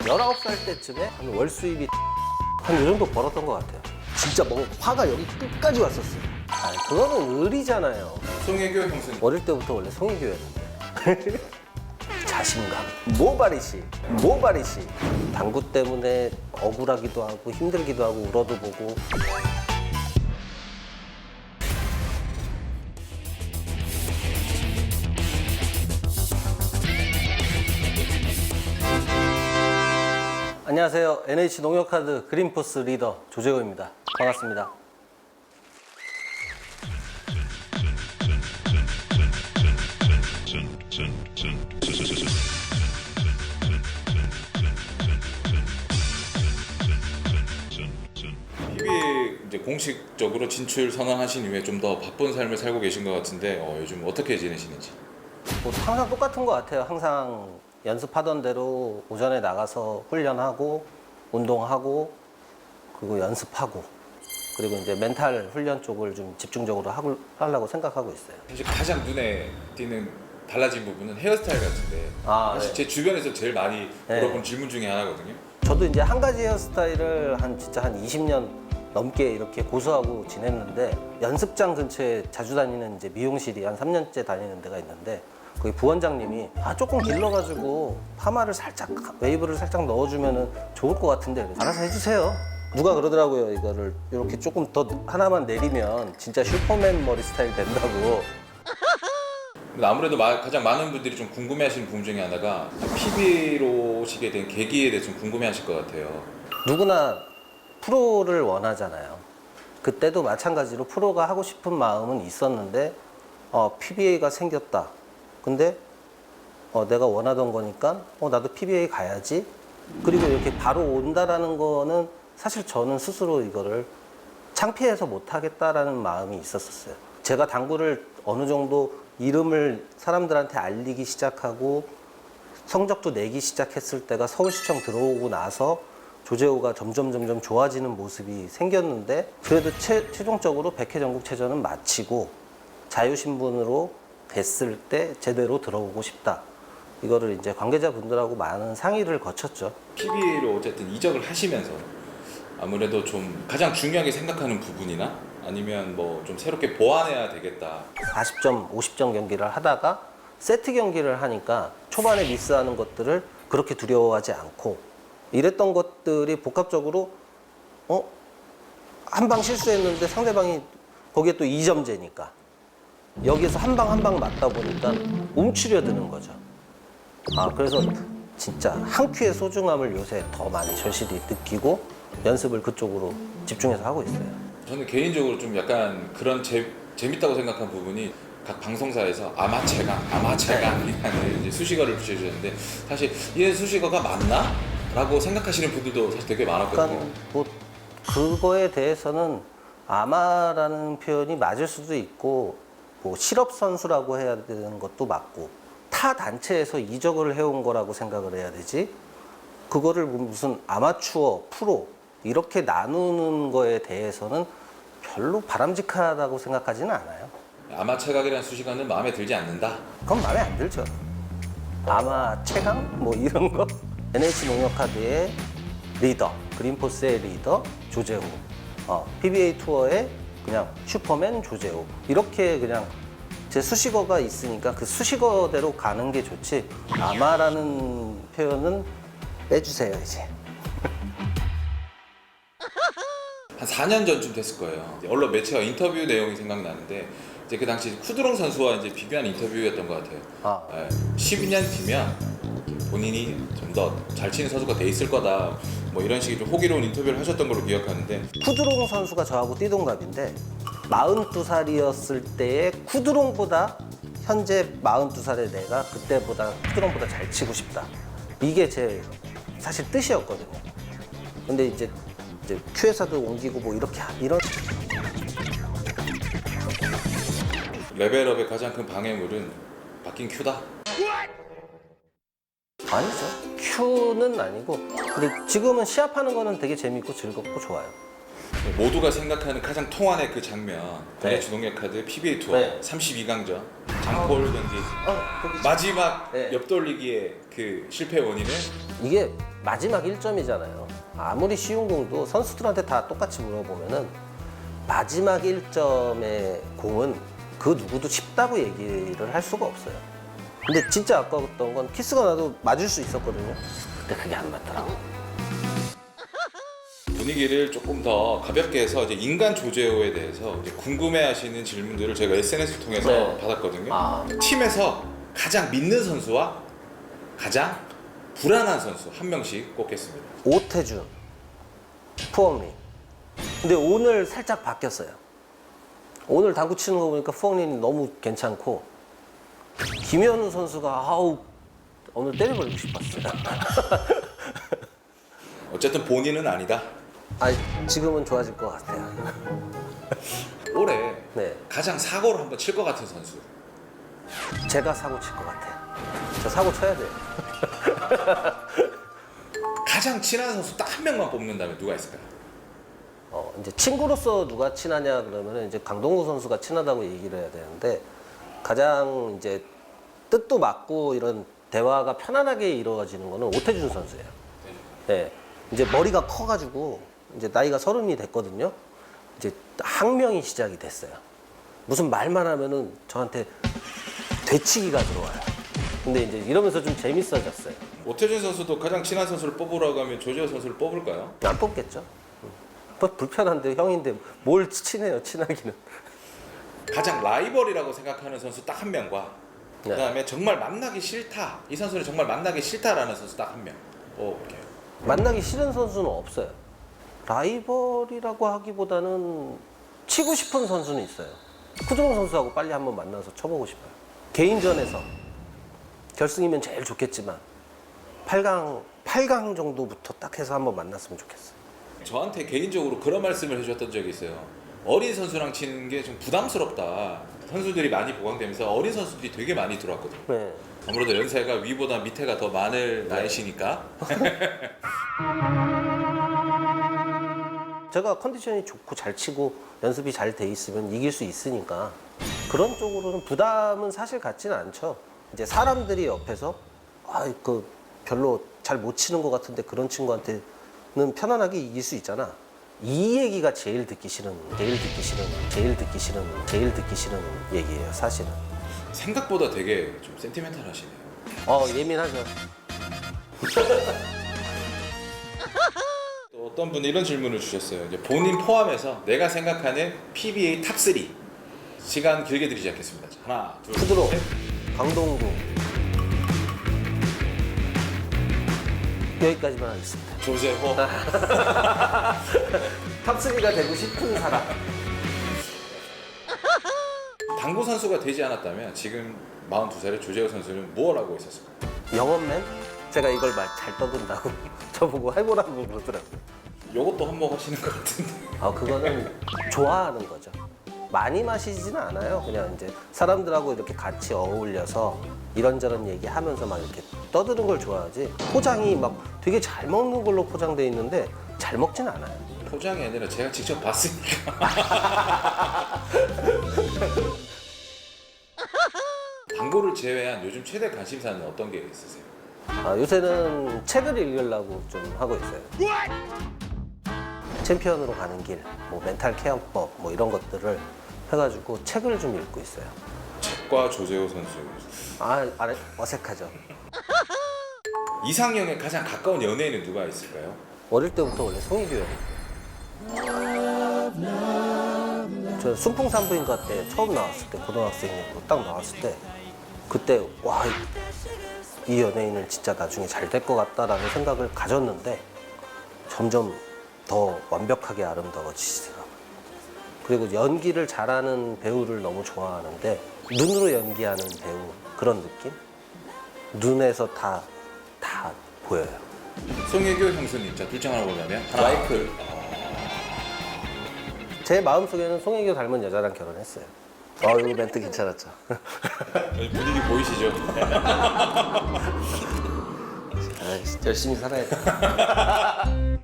19살 때쯤에 한 월 수입이 한 이 정도 벌었던 것 같아요. 진짜 뭐 화가 여기 끝까지 왔었어요. 아 그거는 의리잖아요. 송혜교 형수님 어릴 때부터 원래 송이교였는데. 자신감, 모발이시, 모발이시. 당구 때문에 억울하기도 하고 힘들기도 하고 울어도 보고. 안녕하세요. NH 농협카드 그린포스 리더 조재호입니다. 반갑습니다. 이제 공식적으로 진출 선언하신 이후에 좀 더 바쁜 삶을 살고 계신 것 같은데 어, 요즘 어떻게 지내시는지 뭐 항상 똑같은 것 같아요. 항상 연습하던 대로 오전에 나가서 훈련하고 운동하고 그리고 연습하고 그리고 이제 멘탈 훈련 쪽을 좀 집중적으로 하고 하려고 생각하고 있어요. 사실 가장 눈에 띄는 달라진 부분은 헤어스타일 같은데 아, 사실 네. 제 주변에서 제일 많이 네. 물어본 질문 중에 하나거든요 저도 이제 한 가지 헤어스타일을 한 진짜 한 20년 넘게 이렇게 고수하고 지냈는데 연습장 근처에 자주 다니는 이제 미용실이 한 3년째 다니는 데가 있는데 거기 부원장님이 아 조금 길러가지고 파마를 살짝 웨이브를 살짝 넣어주면은 좋을 것 같은데 그래서 알아서 해주세요. 누가 그러더라고요 이거를 이렇게 조금 더 하나만 내리면 진짜 슈퍼맨 머리 스타일 된다고. 근데 아무래도 마- 가장 많은 분들이 좀 궁금해하시는 부분 중에 하나가 PB로 오시게 된 계기에 대해서 좀 궁금해하실 것 같아요 누구나 프로를 원하잖아요. 그때도 마찬가지로 프로가 하고 싶은 마음은 있었는데 어, PBA가 생겼다. 근데 어, 내가 원하던 거니까 어, 나도 PBA 가야지. 그리고 이렇게 바로 온다라는 거는 사실 저는 스스로 이거를 창피해서 못 하겠다라는 마음이 있었었어요. 제가 당구를 어느 정도 이름을 사람들한테 알리기 시작하고 성적도 내기 시작했을 때가 서울시청 들어오고 나서 조재호가 점점 점점 좋아지는 모습이 생겼는데 그래도 최, 최종적으로 백회 전국체전은 마치고 자유신분으로 됐을 때 제대로 들어오고 싶다. 이거를 이제 관계자분들하고 많은 상의를 거쳤죠. PB로 어쨌든 이적을 하시면서 아무래도 좀 가장 중요하게 생각하는 부분이나 아니면 뭐 좀 새롭게 보완해야 되겠다 40점, 50점 경기를 하다가 세트 경기를 하니까 초반에 미스하는 것들을 그렇게 두려워하지 않고 이랬던 것들이 복합적으로 어? 한 방 실수했는데 상대방이 거기에 또 2점제니까 여기서 한 방 한 방 맞다 보니까 움츠려 드는 거죠. 아, 그래서 진짜 한 큐의 소중함을 요새 더 많이 절실히 느끼고 연습을 그쪽으로 집중해서 하고 있어요. 저는 개인적으로 좀 약간 그런 재, 재밌다고 생각한 부분이 각 방송사에서 아마체강, 아마체강이라는 이제 수식어를 붙여주셨는데 사실 이게 수식어가 맞나? 라고 생각하시는 분들도 사실 되게 많았거든요. 약간 뭐 그거에 대해서는 아마라는 표현이 맞을 수도 있고 뭐 실업 선수라고 해야 되는 것도 맞고 타 단체에서 이적을 해온 거라고 생각을 해야 되지 그거를 무슨 아마추어 프로 이렇게 나누는 거에 대해서는 별로 바람직하다고 생각하지는 않아요. 아마 체각이라는 수식어는 마음에 들지 않는다. 그건 마음에 안 들죠. 아마 최강 뭐 이런 거 NH 농협카드의 리더 그린포스의 리더 조재호 어, PBA 투어의 그냥 슈퍼맨 조재호 이렇게 그냥 제 수식어가 있으니까 그 수식어대로 가는 게 좋지 아마라는 표현은 빼주세요 이제 한 4년 전쯤 됐을 거예요. 언론 매체와 인터뷰 내용이 생각나는데 이제 그 당시 쿠드롱 선수와 이제 비교한 인터뷰였던 것 같아요. 아. 예, 12년 뒤면 본인이 좀 더 잘 치는 선수가 돼 있을 거다. 뭐 이런 식의 좀 호기로운 인터뷰를 하셨던 걸로 기억하는데 쿠드롱 선수가 저하고 띠동갑인데 42살이었을 때의 쿠드롱보다 현재 42살의 내가 그때보다 쿠드롱보다 잘 치고 싶다. 이게 제 사실 뜻이었거든요. 근데 이제 이제 큐에서도 옮기고 뭐 이렇게 하- 이런 레벨업의 가장 큰 방해물은 바뀐 큐다. 아니죠. 큐는 아니고 근데 지금은 시합하는 거는 되게 재밌고 즐겁고 좋아요. 모두가 생각하는 가장 통한의 그 장면. 네. 네. 주동력 카드 PBA 투어 네. 32강전 장폴 경기 어, 거기 마지막 네. 옆돌리기의 그 실패 원인은 이게 마지막 1점이잖아요. 아무리 쉬운 공도 선수들한테 다 똑같이 물어보면은 마지막 1점의 공은 그 누구도 쉽다고 얘기를 할 수가 없어요. 근데 진짜 아까웠던 건 키스가 나도 맞을 수 있었거든요. 근데 그게 안 맞더라고. 분위기를 조금 더 가볍게 해서 이제 인간 조제호에 대해서 이제 궁금해하시는 질문들을 저희가 SNS를 통해서 네. 받았거든요. 아. 팀에서 가장 믿는 선수와 가장 불안한 선수 한 명씩 꼽겠습니다. 오태준, 푸엉린. 근데 오늘 살짝 바뀌었어요. 오늘 당구 치는 거 보니까 푸엉린이 너무 괜찮고 김현우 선수가 아우 오늘 때려버리고 싶었어요. 어쨌든 본인은 아니다. 아 지금은 좋아질 것 같아요. 올해 네, 가장 사고를 한번 칠 것 같은 선수. 제가 사고 칠 것 같아요. 저 사고 쳐야 돼요. 가장 친한 선수 딱 한 명만 뽑는다면 누가 있을까요? 어, 이제 친구로서 누가 친하냐 그러면 이제 강동구 선수가 친하다고 얘기를 해야 되는데 가장 이제 뜻도 맞고 이런 대화가 편안하게 이루어지는 거는 오태준 선수예요. 네. 이제 머리가 커가지고 이제 나이가 서른이 됐거든요. 이제 학명이 시작이 됐어요. 무슨 말만 하면은 저한테 되치기가 들어와요. 근데 이제 이러면서 좀 재밌어졌어요. 오태준 선수도 가장 친한 선수를 뽑으라고 하면 조재호 선수를 뽑을까요? 안 뽑겠죠. 음. 뭐 불편한데 형인데 뭘 친해요 친하기는. 가장 라이벌이라고 생각하는 선수 딱 한 명과 네. 그다음에 정말 만나기 싫다 이 선수는 정말 만나기 싫다라는 선수 딱 한 명 뽑을게요. 만나기 싫은 선수는 없어요. 라이벌이라고 하기보다는 치고 싶은 선수는 있어요. 후정 선수하고 빨리 한번 만나서 쳐보고 싶어요. 개인전에서 결승이면 제일 좋겠지만 8강 8강 정도부터 딱 해서 한번 만났으면 좋겠어요. 저한테 개인적으로 그런 말씀을 해주셨던 적이 있어요. 어린 선수랑 치는 게 좀 부담스럽다. 선수들이 많이 보강되면서 어린 선수들이 되게 많이 들어왔거든요. 네. 아무래도 연세가 위보다 밑에가 더 많을 나이시니까 제가 컨디션이 좋고 잘 치고 연습이 잘 돼 있으면 이길 수 있으니까 그런 쪽으로는 부담은 사실 갖지는 않죠. 이제 사람들이 옆에서 아, 그 별로 잘 못 치는 것 같은데 그런 친구한테는 편안하게 이길 수 있잖아. 이 얘기가 제일 듣기 싫은, 제일 듣기 싫은, 제일 듣기 싫은, 제일 듣기 싫은 얘기예요, 사실은. 생각보다 되게 좀 센티멘탈하시네요. 어, 예민하죠. 또 어떤 분이 이런 질문을 주셨어요. 이제 본인 포함해서 내가 생각하는 PBA 탑 3. 시간 길게 드리지 않겠습니다. 자, 하나, 둘, 푸드로, 셋. 강동구. 여기까지만 하겠습니다. 조재호. 탑3가 되고 싶은 사람. 당구 선수가 되지 않았다면 지금 42살의 조재호 선수는 뭘 하고 있었을까요? 영업맨? 제가 이걸 말 잘 떠든다고 저보고 해보라고 그러더라고요. 이것도 한몫하시는 것 같은데. 아 그거는 좋아하는 거죠. 많이 마시지는 않아요. 그냥 이제 사람들하고 이렇게 같이 어울려서 이런저런 얘기하면서 막 이렇게 떠드는 걸 좋아하지. 포장이 막 되게 잘 먹는 걸로 포장돼 있는데 잘 먹진 않아요. 포장이 아니라 제가 직접 봤으니까. 당구를 제외한 요즘 최대 관심사는 어떤 게 있으세요? 아, 요새는 책을 읽으려고 좀 하고 있어요. 챔피언으로 가는 길, 뭐 멘탈 케어법, 뭐 이런 것들을 해가지고 책을 좀 읽고 있어요. 책과 조재호 선수. 아, 아 어색하죠. 이상형에 가장 가까운 연예인은 누가 있을까요? 어릴 때부터 원래 송혜교 형. 저 순풍산부인과 때 처음 나왔을 때 고등학생으로 딱 나왔을 때 그때 와 이 연예인은 진짜 나중에 잘 될 것 같다라는 생각을 가졌는데 점점 더 완벽하게 아름다워지시더라고요. 그리고 연기를 잘하는 배우를 너무 좋아하는데 눈으로 연기하는 배우 그런 느낌? 눈에서 다 다 보여요. 송혜교 형수님, 자둘중 하나 보자면 라이플. 제 마음속에는 송혜교 닮은 여자랑 결혼했어요. 어, 이거 멘트 괜찮았죠? 분위기 보이시죠? 아, 열심히 살아야 돼.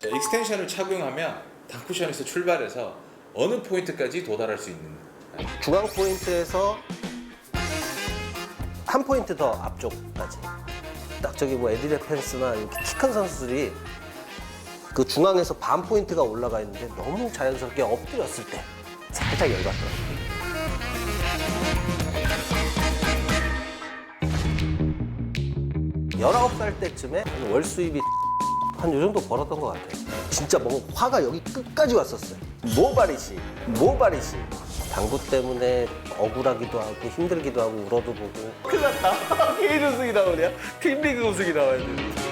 자, 익스텐션을 착용하면 단쿠션에서 출발해서 어느 포인트까지 도달할 수 있는 중앙 포인트에서 한 포인트 더 앞쪽까지. 딱 저기 뭐 에디레 펜스나 이렇게 키 큰 선수들이 그 중앙에서 반 포인트가 올라가 있는데 너무 자연스럽게 엎드렸을 때 살짝 열받더라고요. 19살 때쯤에 월 수입이 한 요 정도 벌었던 것 같아요. 진짜 뭐 화가 여기 끝까지 왔었어요. 모발이시, 모발이시. 당구 때문에 억울하기도 하고 힘들기도 하고 울어도 보고 큰일 났다. 개인 우승이 나오냐? 팀리그 우승이 나와야 돼.